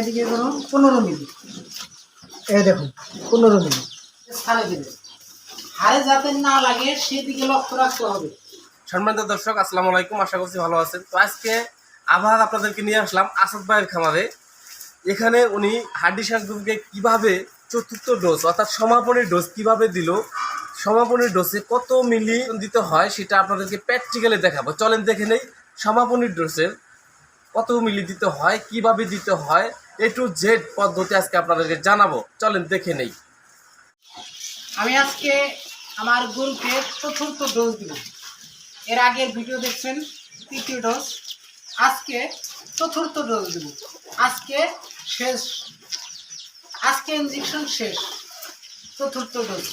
এদিকে পনেরো মিলি। এই দেখুন পনেরো মিলি। স্থানে দেবে হারে যাতে না লাগে সেদিকে লক্ষ্য রাখতে হবে। সম্মানিত দর্শক আসসালামু আলাইকুম আশা করছি ভালো আছেন। তো আজকে আবার আপনাদেরকে নিয়ে আসলাম আসাদ ভাইয়ের খামারে। এখানে উনি হাড্ডি শাকগুলোকে কীভাবে চতুর্থ ডোজ অর্থাৎ সমাপনী ডোজ কীভাবে দিল সমাপনী ডোজে কত মিলি দিতে হয় সেটা আপনাদেরকে প্র্যাকটিক্যালি দেখাবো। চলেন দেখে নেই সমাপনী ডোজের কত মিলি দিতে হয় কীভাবে দিতে হয় এ টু জেড পদ্ধতি আজকে আপনাদেরকে জানাব। চলেন, দেখে নেই। আমি আজকে আমার গরুকে চতুর্থ ডোজ দিব। এর আগের ভিডিও দেখছেন, তৃতীয় ডোজ আজকে চতুর্থ ডোজ দিব। আজকে শেষ। আজকে ইঞ্জেকশন শেষ। চতুর্থ ডোজ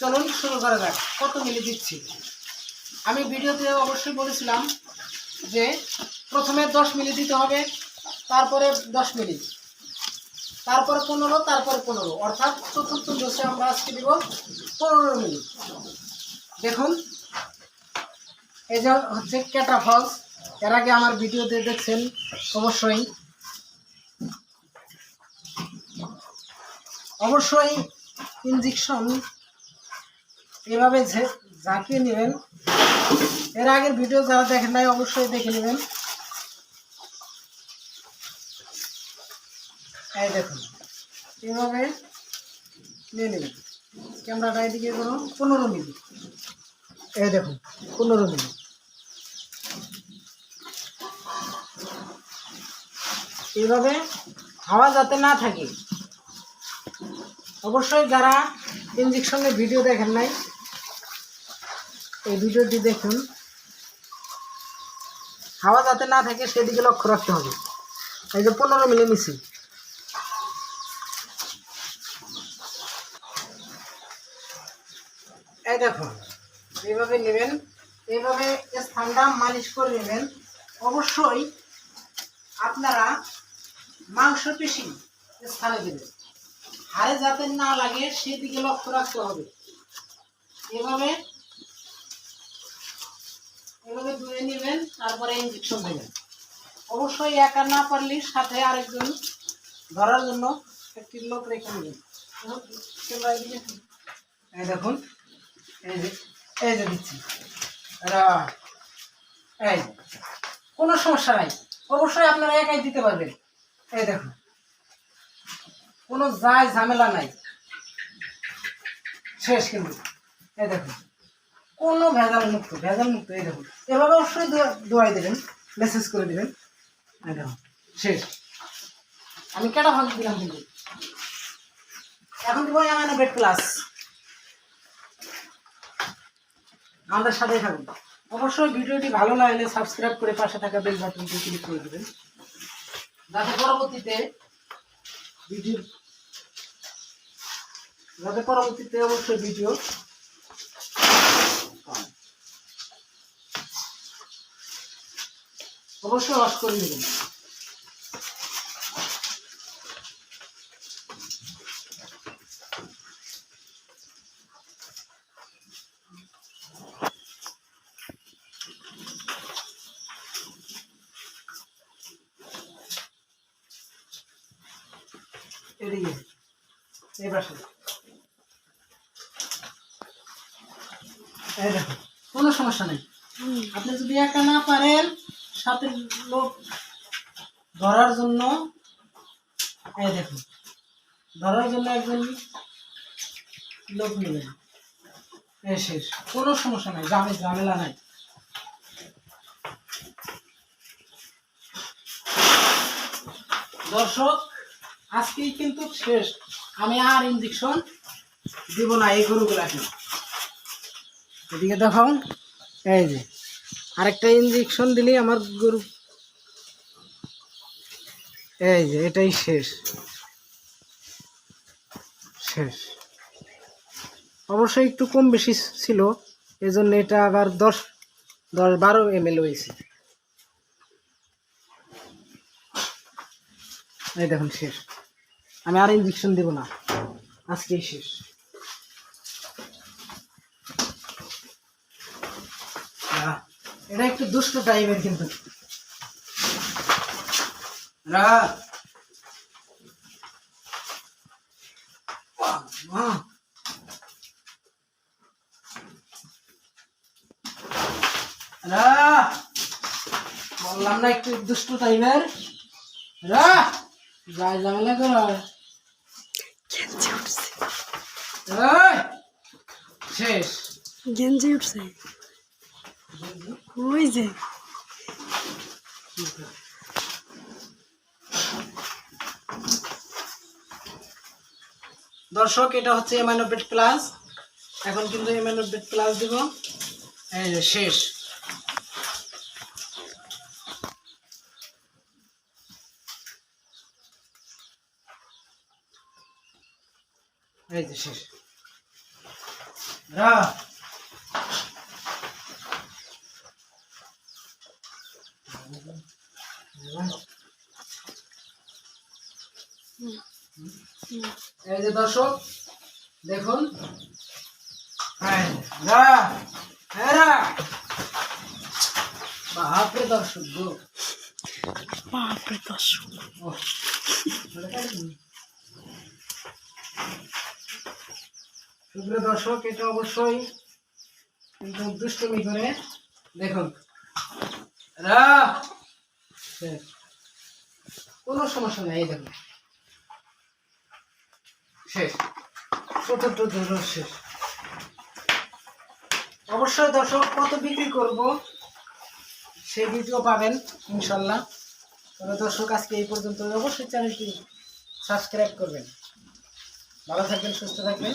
চলুন, শুরু করা যাক। কত মিলি দিচ্ছি? আমি ভিডিওতে অবশ্যই বলেছিলাম যে প্রথমে দশ মিলি দিতে হবে। তারপরে দশ মিনিট। তারপরে পনেরো তারপরে পনেরো। অর্থাৎ চতুর্থ ডোসে আমরা আজকে দিব পনেরো মিনিট। দেখুন, এই যে হচ্ছে ক্যাটা ফলস এর আগে আমার ভিডিওতে দেখছেন অবশ্যই। অবশ্যই ইঞ্জেকশন এভাবে ঝাঁকিয়ে নেবেন। এর আগের ভিডিও যারা দেখেন নাই, অবশ্যই দেখে নেবেন। এই দেখুন এভাবে নিয়ে নেবেন। ক্যামেরাটা এদিকে করো পনেরো মিনিট এই দেখুন, পনেরো মিনিট এইভাবে হাওয়া যাতে না থাকে, অবশ্যই যারা ইঞ্জেকশনের ভিডিও দেখেন নাই, এই ভিডিওটি দেখুন। হাওয়া যাতে না থাকে, সেদিকে লক্ষ্য রাখতে হবে। এই যে পনেরো মিলি নিছি দেখুন এইভাবে নেবেন এইভাবে স্থানটা মালিশ করে নেবেন। অবশ্যই আপনারা মাংস পেশি স্থানে দেবেন। হাড়ে যাতে না লাগে, সেদিকে লক্ষ্য রাখতে হবে। এভাবে এভাবে ধুয়ে নেবেন, তারপরে ইঞ্জেকশন দেবেন। অবশ্যই একা না পারলে সাথে আরেকজন ধরার জন্য একটি লোক রেখে নেবেন দেখুন এই যে এই যে দিচ্ছি। এই, কোনো সমস্যা নাই। অবশ্যই আপনারা একাই দিতে পারবেন। এই দেখুন, কোনো যায় ঝামেলা নাই। শেষ কিন্তু। এই দেখুন, কোনো ভেজাল মুক্ত ভেজাল মুক্ত এই দেখুন। এভাবে অবশ্যই দোয়া- দোয়াই দেবেন মেসেজ করে দেবেন। এই দেখুন, শেষ। আমি কেটা ভাগ দিলাম কিন্তু। এখন দিব আমার বেড প্লাস আমাদের সাথে থাকুন। অবশ্যই ভিডিওটি ভালো লাগলে সাবস্ক্রাইব করে পাশে থাকা বেল বাটনটি ক্লিক করে দেবেন। যাতে পরবর্তীতে ভিডিও যাতে পরবর্তীতে অবশ্যই ভিডিও অবশ্যই ওয়াশ করে নেবেন। এদিকে। এই পাশে। এই দেখো কোনো সমস্যা নেই। আপনি যদি একা না পারেন সাথে লোক ধরার জন্য এই দেখুন ধরার জন্য একজন লোক নেবেন। শেষ কোনো সমস্যা নাই ঝামে ঝামেলা নাই। দর্শক আজকেই কিন্তু শেষ। আমি আর ইঞ্জেকশন দিব না, এই গরুগুলাকে। এদিকে দেখাও এই যে, আরেকটা ইঞ্জেকশন দিলেই আমার গরু এই যে, এটাই শেষ। শেষ। অবশ্যই একটু কম বেশি ছিল, এজন্য এটা আবার দশ দশ বারো এম এল হয়েছে। এই দেখুন, শেষ। আমি আর ইঞ্জেকশন দেবো না। আজকেই শেষ। এটা একটু দুষ্ট টাইমের কিন্তু। রাত বললাম না একটু দুষ্ট টাইপের রা যাই ঝামেলা করো। গেঞ্জি উঠছে। শেষ। গেঞ্জি উঠছে। ওই যে। দর্শক এটা হচ্ছে এমাইনোবেট প্লাস এখন কিন্তু এমাইনোবেট প্লাস দিব। শেষ। এই যে শেষ। রা এই যে দর্শক দেখুন। হ্যাঁ, হ্যাঁ, রা। বাপরে দর্শক গো। বাপরে দর্শক। সুপ্রিয় দর্শক এটা অবশ্যই কিন্তু দুষ্টমি করে দেখুন। কোনো সমস্যা নেই দেখুন। শেষ। চতুর্থ দোষ শেষ। অবশ্যই দর্শক কত বিক্রি করব সেই ভিডিও পাবেন ইনশাল্লাহ। তবে দর্শক আজকে এই পর্যন্ত। অবশ্যই চ্যানেলটি সাবস্ক্রাইব করবেন। ভালো থাকবেন সুস্থ থাকবেন।